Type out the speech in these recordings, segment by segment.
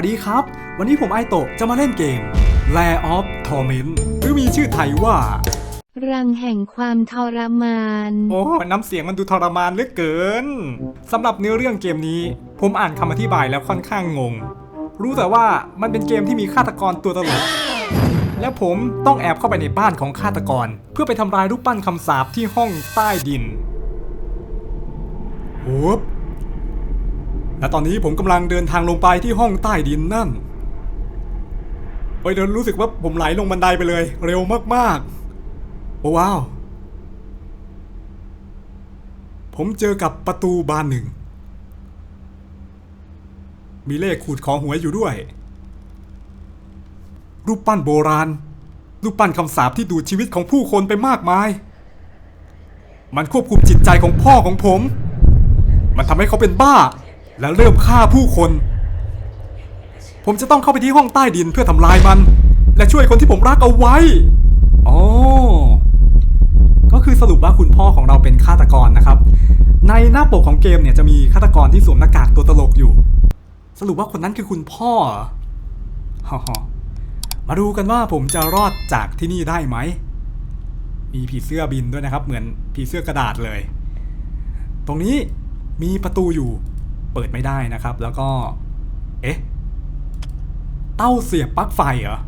วัสดีครับ วันนี้ผมไอโตะจะมาเล่นเกม Lair of Torment หรือมีชื่อไทยว่า รังแห่งความทรมาน โอ้น้ำเสียงมันดูทรมานเหลือเกินสำหรับเนื้อเรื่องเกมนี้ ผมอ่านคำอธิบายแล้วค่อนข้างงง รู้แต่ว่ามันเป็นเกมที่มีฆาตกรตัวตลก และผมต้องแอบเข้าไปในบ้านของฆาตกร เพื่อไปทำลายรูปปั้นคำสาปที่ห้องใต้ดินโอ้บ และตอนนี้ผมกำลังเดินทางลงไปที่ห้องใต้ดินนั่นเฮ้ยเดี๋ยวรู้สึกว่าผมไหลลงบันไดไปเลย เร็วมากๆ โอ้ว้าว ผมเจอกับประตูบานหนึ่ง มีเลขขูดของหวยอยู่ด้วย รูปปั้นโบราณ รูปปั้นคำสาปที่ดูดชีวิตของผู้คนไปมากมาย มันควบคุมจิตใจของพ่อของผม มันทำให้เขาเป็นบ้า และเริ่มฆ่าผู้คน ผมจะต้องเข้าไปที่ห้องใต้ดินเพื่อทำลายมัน และช่วยคนที่ผมรักเอาไว้ อ๋อ ก็คือสรุปว่าคุณพ่อของเราเป็นฆาตกรนะครับ ในหน้าปกของเกมเนี่ยจะมีฆาตกรที่สวมหน้ากากตัวตลกอยู่ สรุปว่าคนนั้นคือคุณพ่อฮ่ามาดูกันว่าผมจะรอดจากที่นี่ได้ไหม มีผีเสื้อบินด้วยนะครับ เหมือนผีเสื้อกระดาษเลย ตรงนี้มีประตูอยู่ ปิดไม่ได้นะครับ แล้วก็ เอ๊ะ เต้าเสียบปลั๊กไฟเหรอ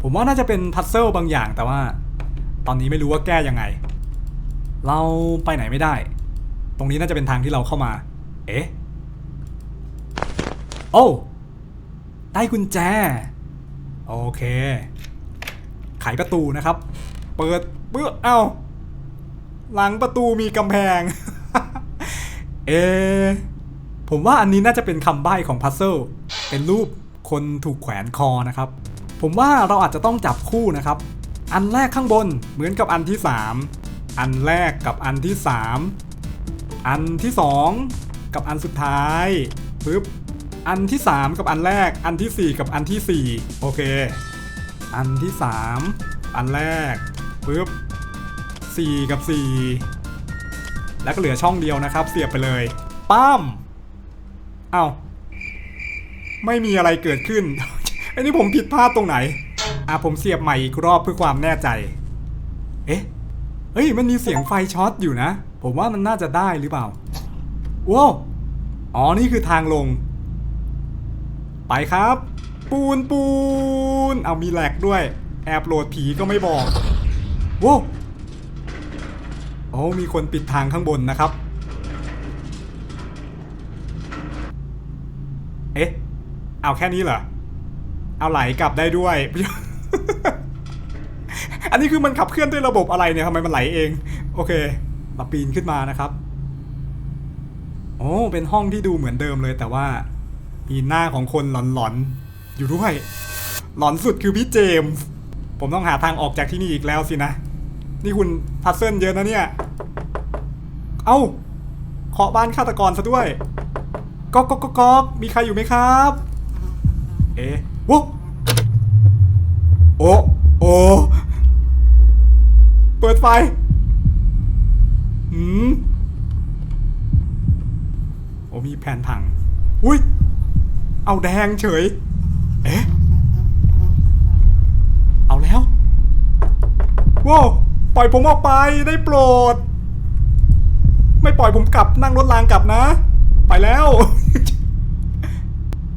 ผมว่าน่าจะเป็นพัซเซิลบางอย่างแต่ว่า ตอนนี้ไม่รู้ว่าแก้ยังไง เราไปไหนไม่ได้ ตรงนี้น่าจะเป็นทางที่เราเข้ามา เอ๊ะ โอ้ได้กุญแจ โอเค ไขประตูนะครับ เปิดเปื้อเอ้าหลังประตูมีกำแพง เอะ ผมว่าอันนี้น่าจะเป็นคำใบ้ของพัซเซิลเป็นรูปคนถูกแขวนคอนะครับ ผมว่าเราอาจจะต้องจับคู่นะครับ อันแรกข้างบนเหมือนกับอันที่ 3 อันแรกกับอันที่ 3 อันที่ 2 กับอันสุดท้ายปึ๊บอันที่ 3 กับอันแรก อันทีสี่4 กับอันทีสี่ 4 โอเค อันที่ 3 อันแรกปึ๊บ4 กับ 4 แล้วก็เหลือช่องเดียวนะครับ เสียบไปเลยปั้ม อ้าไม่มีอะไรเกิดขึ้นไอ้นี่ผมผิดพลาดตรงไหน อะผมเสียบใหม่อีกรอบเพื่อความแน่ใจ เอ๊ะ เฮ้ย มันมีเสียงไฟช็อตอยู่นะ ผมว่ามันน่าจะได้หรือเปล่า ว้าว อ๋อ นี่คือทางลง ไปครับ ปูนปูน เอามีแหลกด้วย แอบโหลดผีก็ไม่บอกว้าวโอ้มีคนปิดทางข้างบนนะครับ เอ๊ะ เอาแค่นี้เหรอ เอาไหลกลับได้ด้วย อันนี้คือมันขับเคลื่อนด้วยระบบอะไรเนี่ยทำไมมันไหลเอง โอเคเราปีนขึ้นมานะครับ โอ้ เป็นห้องที่ดูเหมือนเดิมเลยแต่ว่า มีหน้าของคนหลอนๆ อยู่ด้วย หลอนสุดคือพี่เจมส์ ผมต้องหาทางออกจากที่นี่อีกแล้วสินะ นี่คุณพัซเซิลเยอะนะเนี่ย เอ้าเคาะบ้านฆาตกรซะด้วย ก๊อกก๊อกก๊อกก๊อกมีใครอยู่ไหมครับ เอ๊ะโว้โอ้โอ้เปิดไฟหืมโอ้มีแผ่นผัง อุ้ย เอาแดงเฉย เอ๊ะ เอาแล้วว้าวปล่อยผมออกไปได้โปรด ไม่ปล่อยผมกลับนั่งรถรางกลับนะ ไปแล้ว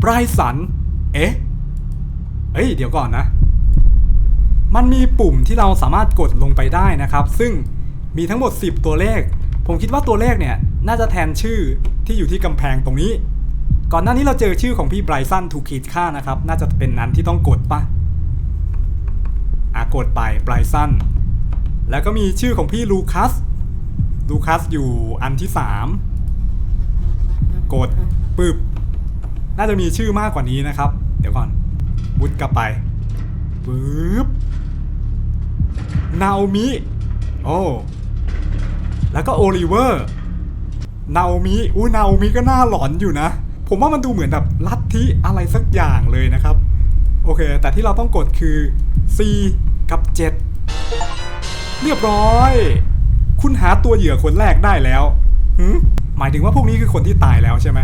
ไบรสัน เอ๊ะเอ้ย เดี๋ยวก่อนนะ มันมีปุ่มที่เราสามารถกดลงไปได้นะครับ ซึ่งมีทั้งหมด 10 ตัวเลข ผมคิดว่าตัวเลขเนี่ย น่าจะแทนชื่อที่อยู่ที่กำแพงตรงนี้ ก่อนหน้านี้เราเจอชื่อของพี่ไบรซันถูกขีดค่านะครับ น่าจะเป็นอันที่ต้องกดปะอะกดไปไบรซัน แล้วก็มีชื่อของพี่ลูคัส ลูคัสอยู่อันที่ 3 กดปึบน่าจะมีชื่อมากกว่านี้นะครับ เดี๋ยวก่อนวุดกลับไปปึ๊บนาโอมิโอ้แล้วก็โอลิเวอร์นาโอมิอู้นาโอมิก็น่าหลอนอยู่นะ ผมว่ามันดูเหมือนแบบลัทธิอะไรสักอย่างเลยนะครับ โอเค แต่ที่เราต้องกดคือ C กับ 7 เรียบร้อย คุณหาตัวเหยื่อคนแรกได้แล้วหืม หมายถึงว่าพวกนี้คือคนที่ตายแล้วใช่ไหม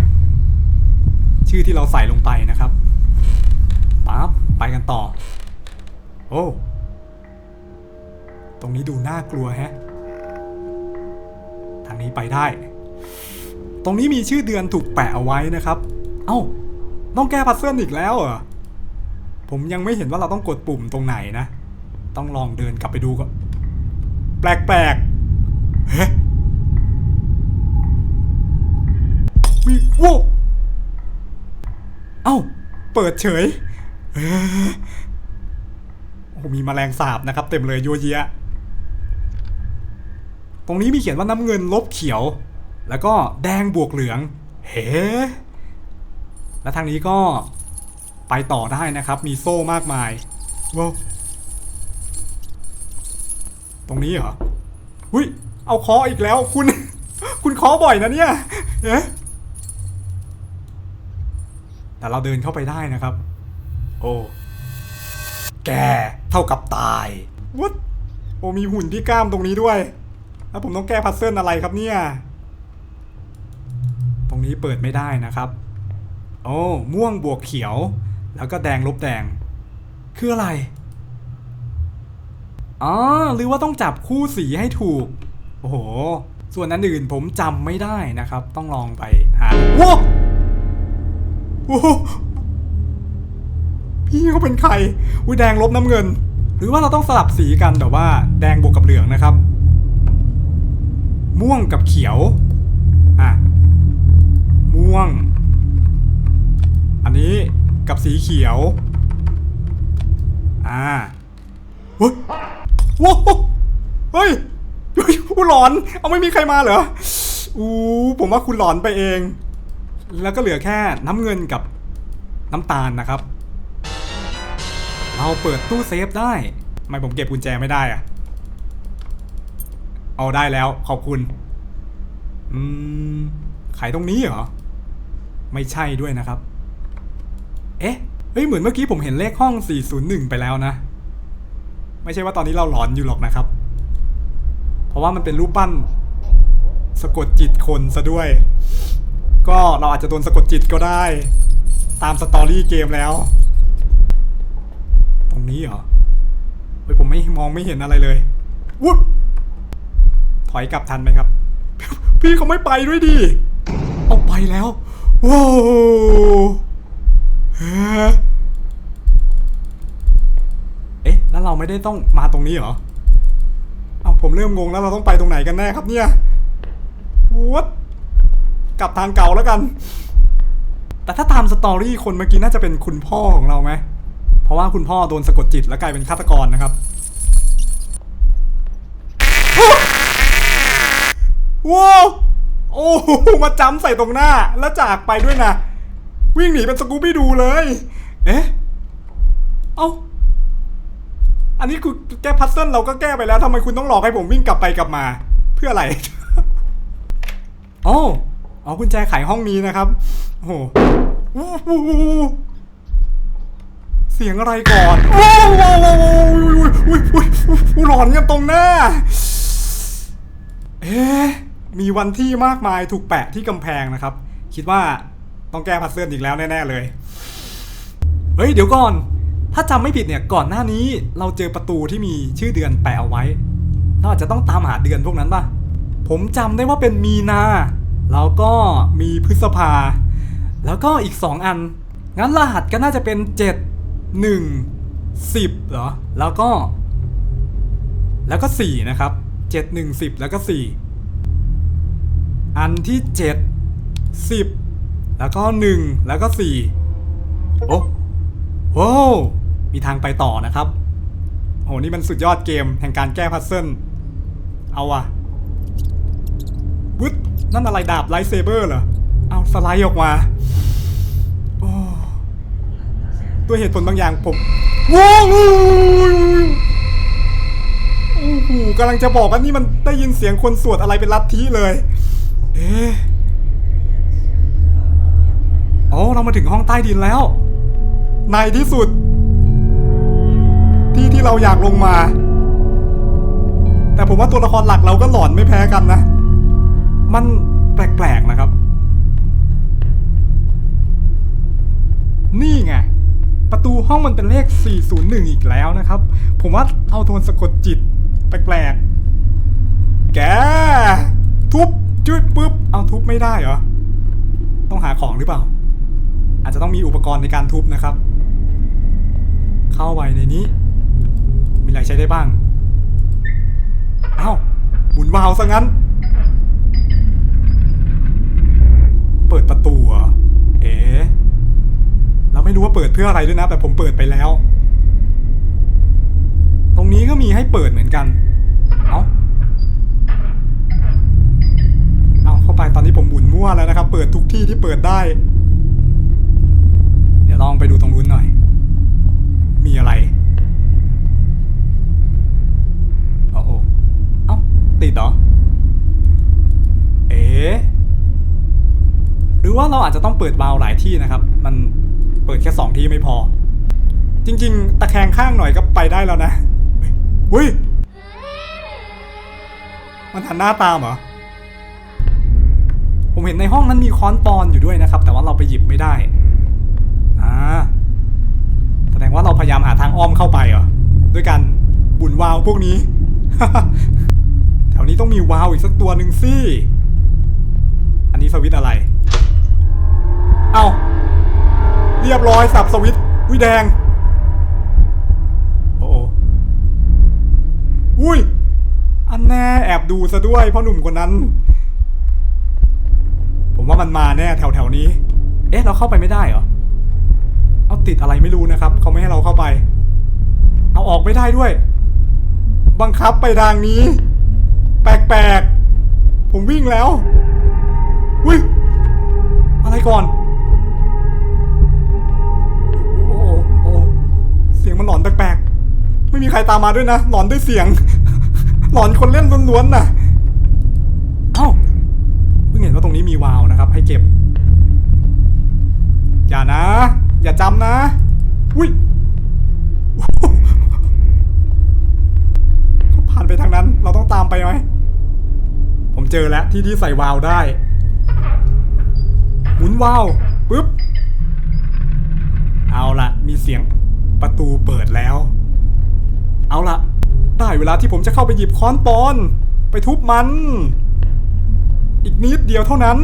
ชื่อที่เราใส่ลงไปนะครับปั๊บไปกันต่อ โอ้ตรงนี้ดูน่ากลัวแฮะทางนี้ไปได้ ตรงนี้มีชื่อเดือนถูกแปะเอาไว้นะครับ เอ้าต้องแก้พัซเซิลอีกแล้วเหรอผมยังไม่เห็นว่าเราต้องกดปุ่มตรงไหนนะ ต้องลองเดินกลับไปดูก่อนแปลกๆเฮ้ วิโว้เอ้า เปิดเฉยเอ้อโอ้โหมีแมลงสาบนะครับ เต็มเลยโยเยะตรงนี้มีเขียนว่าน้ำเงินลบเขียว แล้วก็แดงบวกเหลือง เฮ้และทางนี้ก็ไปต่อได้นะครับ มีโซ่มากมายว้าตรงนี้เหรอหุ้ย เอาคออีกแล้วคุณ คุณคอบ่อยนะเนี่ยเอ๊ะ แต่เราเดินเข้าไปได้นะครับ โอ้ แกเท่ากับตายวัดโอ้มีหุ่นที่กล้ามตรงนี้ด้วย แล้วผมต้องแก้พัซเซิลอะไรครับเนี่ย ตรงนี้เปิดไม่ได้นะครับ โอ้ม่วงบวกเขียว แล้วก็แดงลบแดง คืออะไร อ๋อ หรือว่าต้องจับคู่สีให้ถูก โอ้โห ส่วนอันอื่นผมจำไม่ได้นะครับ ต้องลองไปหาว้า พี่เขาเป็นใครอุ้ยแดงลบน้ำเงิน หรือว่าเราต้องสลับสีกันแต่ว่า แดงบวกกับเหลืองนะครับ ม่วงกับเขียว อะ ม่วง อันนี้กับสีเขียว อ่าเฮ้ยว้าวเฮ้ยเฮ้ยอู้หลอน เอาไม่มีใครมาเหรออู้ผมว่าคุณหลอนไปเอง แล้วก็เหลือแค่น้ำเงินกับน้ำตาลนะครับ เราเปิดตู้เซฟได้ทำไมผมเก็บกุญแจไม่ได้อะเอาได้แล้วขอบคุณอืมขายตรงนี้เหรอ ไม่ใช่ด้วยนะครับ เอ๊ะเฮ้ยเหมือนเมื่อกี้ผมเห็นเลขห้อง 401 ไปแล้วนะ ไม่ใช่ว่าตอนนี้เราหลอนอยู่หรอกนะครับ เพราะว่ามันเป็นรูปปั้น สะกดจิตคนซะด้วย ก็เราอาจจะโดนสะกดจิตก็ได้ ตามสตอรี่เกมแล้ว ตรงนี้เหรอเฮ้ยผมไม่มองไม่เห็นอะไรเลยวุ้บถอยกลับทันไหมครับ พี่เขาไม่ไปด้วยดิเอาไปแล้วว้าวเฮ้เอ๊ะ แล้วเราไม่ได้ต้องมาตรงนี้เหรอ เอาผมเริ่มงงแล้วเราต้องไปตรงไหนกันแน่ครับเนี่ยวัด กลับทางเก่าแล้วกัน แต่ถ้าตามสตอรี่คนเมื่อกี้น่าจะเป็นคุณพ่อของเราไหม เพราะว่าคุณพ่อโดนสะกดจิตแล้วกลายเป็นฆาตกรนะครับว้าวโอ้โหมาจ้ำใส่ตรงหน้าแล้วจากไปด้วยนะ วิ่งหนีเป็นสกูบี้ดูเลย เอ๊ะ เอ้าอันนี้คือแก้พัซเซิลเราก็แก้ไปแล้วทำไมคุณต้องหลอกให้ผมวิ่งกลับไปกลับมา เพื่ออะไร โอ๋อ อ๋อกุญแจไขห้องนี้นะครับ โอ้โหเสียงอะไรก่อนว้าวว้าวว้าวว้าวอุ้ยอุ้ยอุ้ยอุ้ยหลอนกันตรงหน้า เอ๊ะมีวันที่มากมายถูกแปะที่กำแพงนะครับ คิดว่าต้องแก้พัซเซิลอีกแล้วแน่ๆเลย เฮ้ยเดี๋ยวก่อน ถ้าจำไม่ผิดเนี่ยก่อนหน้านี้เราเจอประตูที่มีชื่อเดือนแปะเอาไว้ เราอาจจะต้องตามหาเดือนพวกนั้นป่ะ ผมจำได้ว่าเป็นมีนา แล้วก็มีพฤษภา แล้วก็อีก 2 อัน งั้นรหัสก็น่าจะเป็น 7 1 10เหรอ แล้วก็ แล้วก็ 4 นะครับ 7 1 10 แล้วก็ 4 อันที่ 7 10 แล้วก็ 1 แล้วก็ 4 โอ้โว้มีทางไปต่อนะครับ โห นี่มันสุดยอดเกมแห่งการแก้พัซเซิลเอาว่ะ นั่นอะไรดาบไลท์เซเบอร์เหรอ เอาสไลด์ออกมาโอ้ด้วยเหตุผลบางอย่างผมว้าวโอ้โหกำลังจะบอกว่านี่มันได้ยินเสียงคนสวดอะไรเป็นลัทธิเลย เอ๊ะโอ้เรามาถึงห้องใต้ดินแล้ว ในที่สุด ที่ที่เราอยากลงมา แต่ผมว่าตัวละครหลักเราก็หลอนไม่แพ้กันนะ มันแปลกๆนะครับ นี่ไง ประตูห้องมันเป็นเลข 401 อีกแล้วนะครับ ผมว่าเอาโทนสะกดจิต แปลกๆ แก ทุบจุดปุ๊บ เอาทุบไม่ได้เหรอ ต้องหาของหรือเปล่า อาจจะต้องมีอุปกรณ์ในการทุบนะครับ เข้าไปในนี้ มีอะไรใช้ได้บ้าง เอ้าหมุนวาล์วซะงั้น เปิดประตูเหรอเอ๊ะเราไม่รู้ว่าเปิดเพื่ออะไรด้วยนะ แต่ผมเปิดไปแล้ว ตรงนี้ก็มีให้เปิดเหมือนกัน เอาเอาเข้าไปตอนนี้ผมหมุนมั่วแล้วนะครับ เปิดทุกที่ที่เปิดได้ เดี๋ยวลองไปดูตรงนู้นหน่อย ว่าเราอาจจะต้องเปิดวาล์วหลายที่นะครับ มันเปิดแค่สองที่ไม่พอ จริง ๆ ตะแคงข้างหน่อยก็ไปได้แล้วนะเฮ้ยมันหันหน้าตามเหรอผมเห็นในห้องนั้นมีค้อนปอนอยู่ด้วยนะครับ แต่ว่าเราไปหยิบไม่ได้อ่าแสดงว่าเราพยายามหาทางอ้อมเข้าไปเหรอด้วยการบุนวาล์วพวกนี้แถวนี้ต้องมีวาล์วอีกสักตัวหนึ่งสิ อันนี้สวิตอะไร เอาเรียบร้อยสับสวิตช์อุ้ยแดง โอ้โหอุ้ย อันแน่แอบดูซะด้วยพ่อหนุ่มคนนั้น ผมว่ามันมาแน่แถวแถวนี้ เอ๊ะ เราเข้าไปไม่ได้เหรอ เอาติดอะไรไม่รู้นะครับ เขาไม่ให้เราเข้าไป เอาออกไม่ได้ด้วย บังคับไปทางนี้ แปลกๆ ผมวิ่งแล้ว อุ้ย อะไรก่อน งมันหลอนแปลกๆ ไม่มีใครตามมาด้วยนะ หลอนด้วยเสียง หลอนคนเล่นล้วนๆน่ะ เอ้า เพิ่งเห็นว่าตรงนี้มีวาล์วนะครับ ให้เก็บ อย่านะ อย่าจำนะ อุ้ยเขาผ่านไปทางนั้น เราต้องตามไปไหม ผมเจอแล้วที่ที่ใส่วาล์วได้ หมุนวาล์วปุ๊บ เอาละมีเสียง ประตูเปิดแล้ว เอาละได้เวลาที่ผมจะเข้าไปหยิบค้อนปอน ไปทุบมัน อีกนิดเดียวเท่านั้น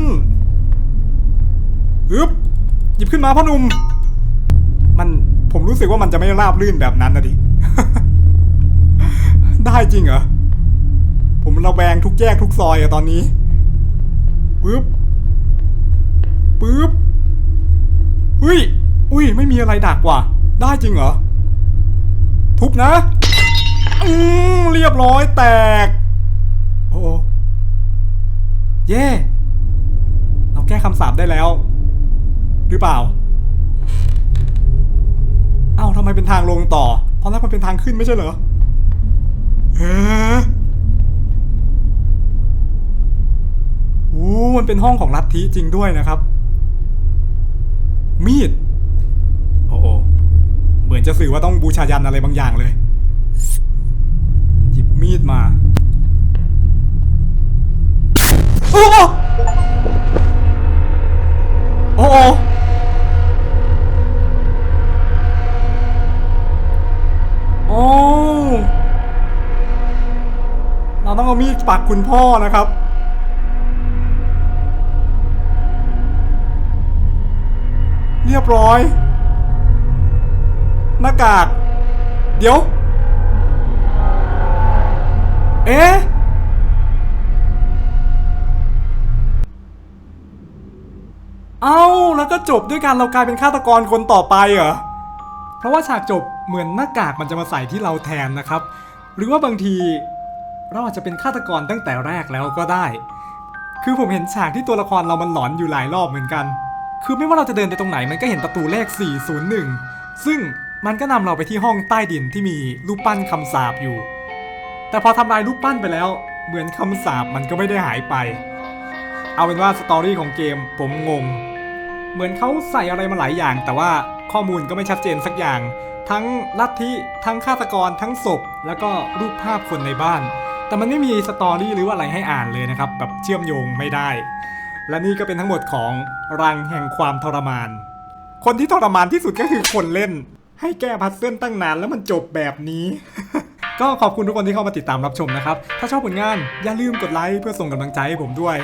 ฮึบหยิบขึ้นมาพ่อหนุ่ม มันผมรู้สึกว่ามันจะไม่ราบลื่นแบบนั้นนะดิ ได้จริงเหรอ ผมระแวงทุกแยกทุกซอยอะตอนนี้ ปึ๊บ ปึ๊บเฮ้ย อุ้ย ไม่มีอะไรดักว่ะ ได้จริงเหรอ ทุบนะ อืมเรียบร้อยแตก โอ้เย่เราแก้คำสาปได้แล้ว หรือเปล่า เอ้าทำไมเป็นทางลงต่อ ตอนแรกมันเป็นทางขึ้นไม่ใช่เหรอเอ๊ะโอ้มันเป็นห้องของลัทธิจริงด้วยนะครับ มีด มือนจะสื่อว่าต้องบูชายันอะไรบางอย่างเลย หยิบมีดมาโอ้โอ้โหโอ้เราต้องเอามีดปักคุณพ่อนะครับเรียบร้อย หน้ากาก เดี๋ยว เอ๊ะเอาแล้วก็จบด้วยการเรากลายเป็นฆาตกรคนต่อไปเหรอ เพราะว่าฉากจบเหมือนหน้ากากมันจะมาใส่ที่เราแทนนะครับ หรือว่าบางทีเราอาจจะเป็นฆาตกรตั้งแต่แรกแล้วก็ได้ คือผมเห็นฉากที่ตัวละครเรามันหลอนอยู่หลายรอบเหมือนกัน คือไม่ว่าเราจะเดินไปตรงไหนมันก็เห็นประตูเลข 401 ซึ่ง มันก็นำเราไปที่ห้องใต้ดินที่มีรูปปั้นคำสาปอยู่ แต่พอทำลายรูปปั้นไปแล้ว เหมือนคำสาปมันก็ไม่ได้หายไป เอาเป็นว่าสตอรี่ของเกมผมงง เหมือนเขาใส่อะไรมาหลายอย่าง แต่ว่าข้อมูลก็ไม่ชัดเจนสักอย่าง ทั้งลัทธิทั้งฆาตกรทั้งศพ แล้วก็รูปภาพคนในบ้าน แต่มันไม่มีสตอรี่หรือว่าอะไรให้อ่านเลยนะครับแบบเชื่อมโยงไม่ได้ และนี่ก็เป็นทั้งหมดของรังแห่งความทรมาน คนที่ทรมานที่สุดก็คือคนเล่น ให้แก้พัซเซิลตั้งนานแล้วมันจบแบบนี้ ก็ขอบคุณทุกคนที่เข้ามาติดตามรับชมนะครับ ถ้าชอบผลงานอย่าลืมกดไลค์เพื่อส่งกำลังใจให้ผมด้วย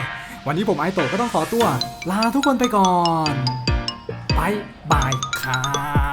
วันนี้ผมไอโตะก็ต้องขอตัว ลาทุกคนไปก่อนบายบายครับ